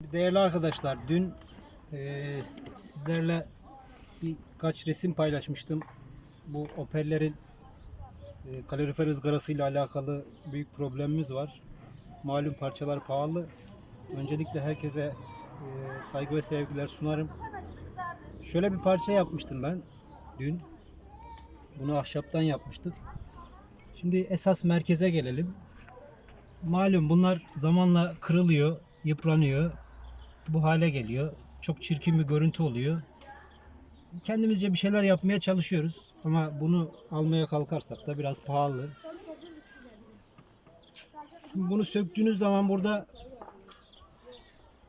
Değerli arkadaşlar, dün eee, sizlerle birkaç resim paylaşmıştım. Bu Opel'lerin eee, kalorifer ızgarasıyla alakalı büyük problemimiz var. Malum parçalar pahalı. Öncelikle herkese eee, saygı ve sevgiler sunarım. Şöyle bir parça yapmıştım ben dün. Bunu ahşaptan yapmıştık. Şimdi esas merkeze gelelim. Malum bunlar zamanla kırılıyor, yıpranıyor. Bu hale geliyor. Çok çirkin bir görüntü oluyor. Kendimizce bir şeyler yapmaya çalışıyoruz. Ama bunu almaya kalkarsak da biraz pahalı. Şimdi bunu söktüğünüz zaman burada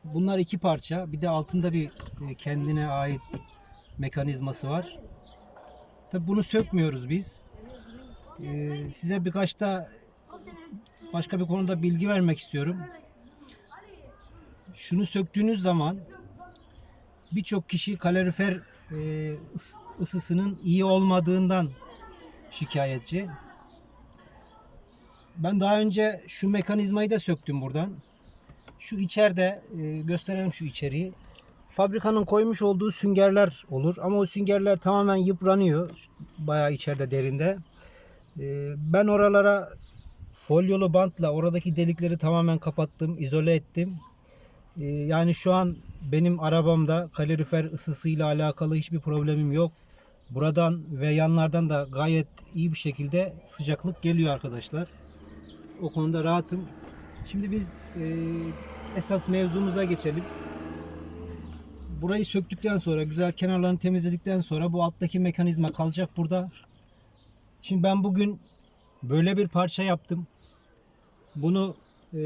bunlar iki parça. Bir de altında bir e, kendine ait mekanizması var. Tabi bunu sökmüyoruz biz. Ee, size birkaç da başka bir konuda bilgi vermek istiyorum. Şunu söktüğünüz zaman birçok kişi kalorifer e, ıs- ısısının iyi olmadığından şikayetçi. Ben daha önce şu mekanizmayı da söktüm buradan. Şu içeride e, gösterelim şu içeriği. Fabrikanın koymuş olduğu süngerler olur ama o süngerler tamamen yıpranıyor. Bayağı içeride derinde. E, ben oralara folyolu bantla oradaki delikleri tamamen kapattım, izole ettim. Ee, Yani şu an benim arabamda kalorifer ısısıyla alakalı hiçbir problemim yok. Buradan ve yanlardan da gayet iyi bir şekilde sıcaklık geliyor arkadaşlar. O konuda rahatım. Şimdi biz e, esas mevzumuza geçelim. Burayı söktükten sonra, güzel kenarlarını temizledikten sonra bu alttaki mekanizma kalacak burada. Şimdi ben bugün böyle bir parça yaptım. Bunu e,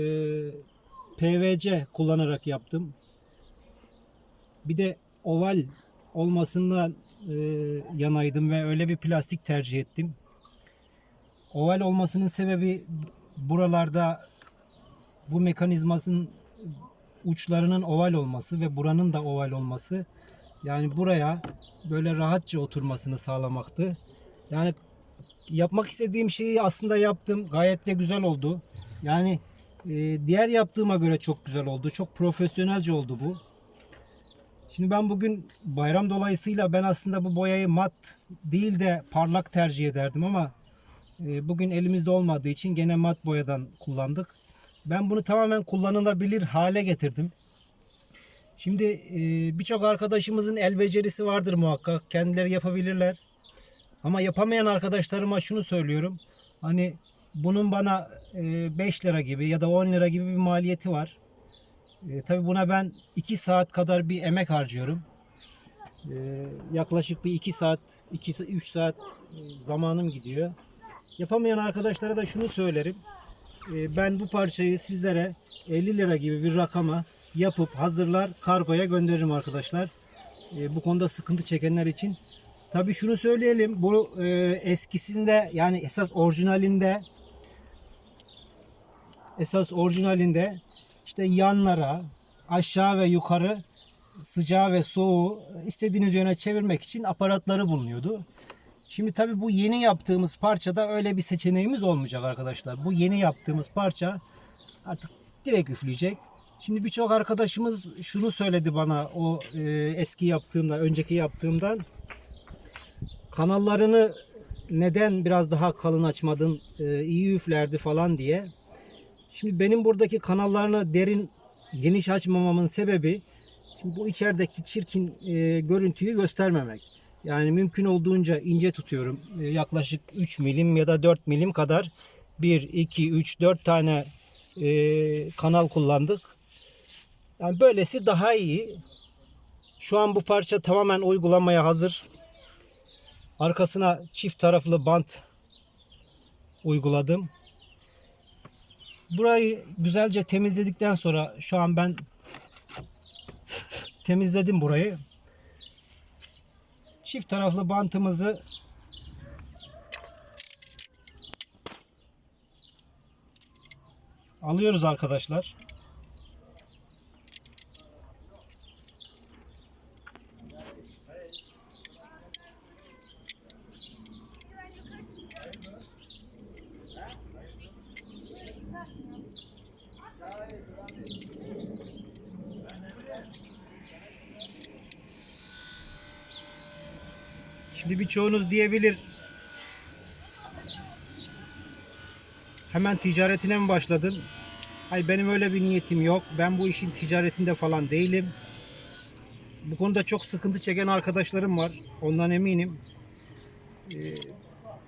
PVC kullanarak yaptım. Bir de oval olmasından e, yanaydım ve öyle bir plastik tercih ettim. Oval olmasının sebebi buralarda bu mekanizmasının uçlarının oval olması ve buranın da oval olması. Yani buraya böyle rahatça oturmasını sağlamaktı. Yani yapmak istediğim şeyi aslında yaptım. Gayet de güzel oldu. Yani e, diğer yaptığıma göre çok güzel oldu. Çok profesyonelce oldu bu. Şimdi ben bugün bayram dolayısıyla ben aslında bu boyayı mat değil de parlak tercih ederdim ama e, bugün elimizde olmadığı için gene mat boyadan kullandık. Ben bunu tamamen kullanılabilir hale getirdim. Şimdi e, birçok arkadaşımızın el becerisi vardır muhakkak. Kendileri yapabilirler. Ama yapamayan arkadaşlarıma şunu söylüyorum. Hani bunun bana 5 lira gibi ya da 10 lira gibi bir maliyeti var. E, tabii buna ben 2 saat kadar bir emek harcıyorum. E, yaklaşık bir 2 saat, 2 3 saat e, zamanım gidiyor. Yapamayan arkadaşlara da şunu söylerim. E, ben bu parçayı sizlere 50 lira gibi bir rakama yapıp hazırlar kargoya gönderirim arkadaşlar. E, bu konuda sıkıntı çekenler için. Tabii şunu söyleyelim. Bu e, eskisinde yani esas orijinalinde esas orijinalinde işte yanlara, aşağı ve yukarı sıcağı ve soğuğu istediğiniz yöne çevirmek için aparatları bulunuyordu. Şimdi tabii bu yeni yaptığımız parçada öyle bir seçeneğimiz olmayacak arkadaşlar. Bu yeni yaptığımız parça artık direkt üfleyecek. Şimdi birçok arkadaşımız şunu söyledi bana o e, eski yaptığımda, önceki yaptığımdan kanallarını neden biraz daha kalın açmadın, e, iyi üflerdi falan diye. Şimdi benim buradaki kanallarını derin, geniş açmamamın sebebi şimdi bu içerideki çirkin e, görüntüyü göstermemek. Yani mümkün olduğunca ince tutuyorum. E, yaklaşık 3 milim ya da 4 milim kadar 1, 2, 3, 4 tane e, kanal kullandık. Yani böylesi daha iyi. Şu an bu parça tamamen uygulamaya hazır. Arkasına çift taraflı bant uyguladım. Burayı güzelce temizledikten sonra şu an ben temizledim burayı. Çift taraflı bantımızı alıyoruz arkadaşlar. Şimdi birçoğunuz diyebilir hemen ticaretine mi başladın? Hayır benim öyle bir niyetim yok. Ben bu işin ticaretinde falan değilim. Bu konuda çok sıkıntı çeken arkadaşlarım var. Ondan eminim. Ee,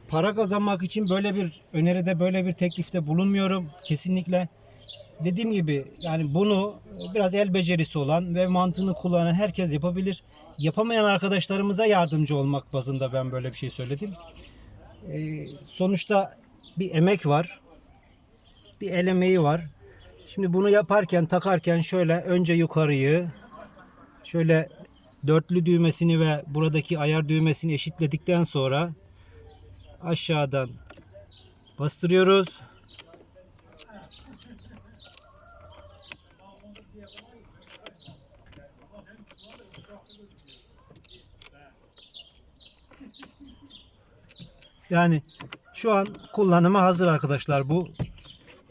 para kazanmak için böyle bir öneride böyle bir teklifte bulunmuyorum. Kesinlikle. Dediğim gibi yani bunu biraz el becerisi olan ve mantığını kullanan herkes yapabilir. Yapamayan arkadaşlarımıza yardımcı olmak bazında ben böyle bir şey söyledim. Ee, sonuçta bir emek var. Bir el emeği var. Şimdi bunu yaparken takarken şöyle önce yukarıyı şöyle dörtlü düğmesini ve buradaki ayar düğmesini eşitledikten sonra aşağıdan bastırıyoruz. Yani şu an kullanıma hazır arkadaşlar bu.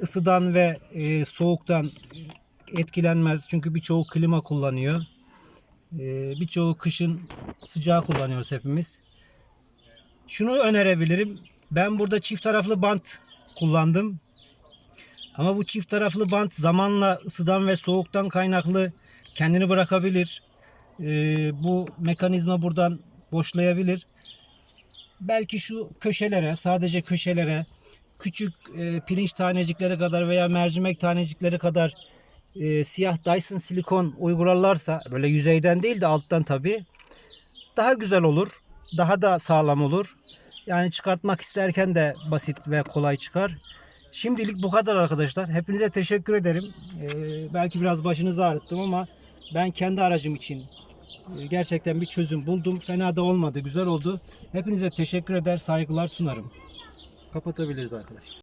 Isıdan ve e, soğuktan etkilenmez. Çünkü birçoğu klima kullanıyor. E, birçoğu kışın sıcağı kullanıyoruz hepimiz. Şunu önerebilirim. Ben burada çift taraflı bant kullandım. Ama bu çift taraflı bant zamanla ısıdan ve soğuktan kaynaklı kendini bırakabilir. E, bu mekanizma buradan boşlayabilir. Belki şu köşelere, sadece köşelere küçük e, pirinç tanecikleri kadar veya mercimek tanecikleri kadar e, siyah Dyson silikon uygularlarsa böyle yüzeyden değil de alttan tabi daha güzel olur. Daha da sağlam olur. Yani çıkartmak isterken de basit ve kolay çıkar. Şimdilik bu kadar arkadaşlar. Hepinize teşekkür ederim. Ee, belki biraz başınızı ağrıttım ama ben kendi aracım için gerçekten bir çözüm buldum. Fena da olmadı. Güzel oldu. Hepinize teşekkür eder, saygılar sunarım. Kapatabiliriz arkadaşlar.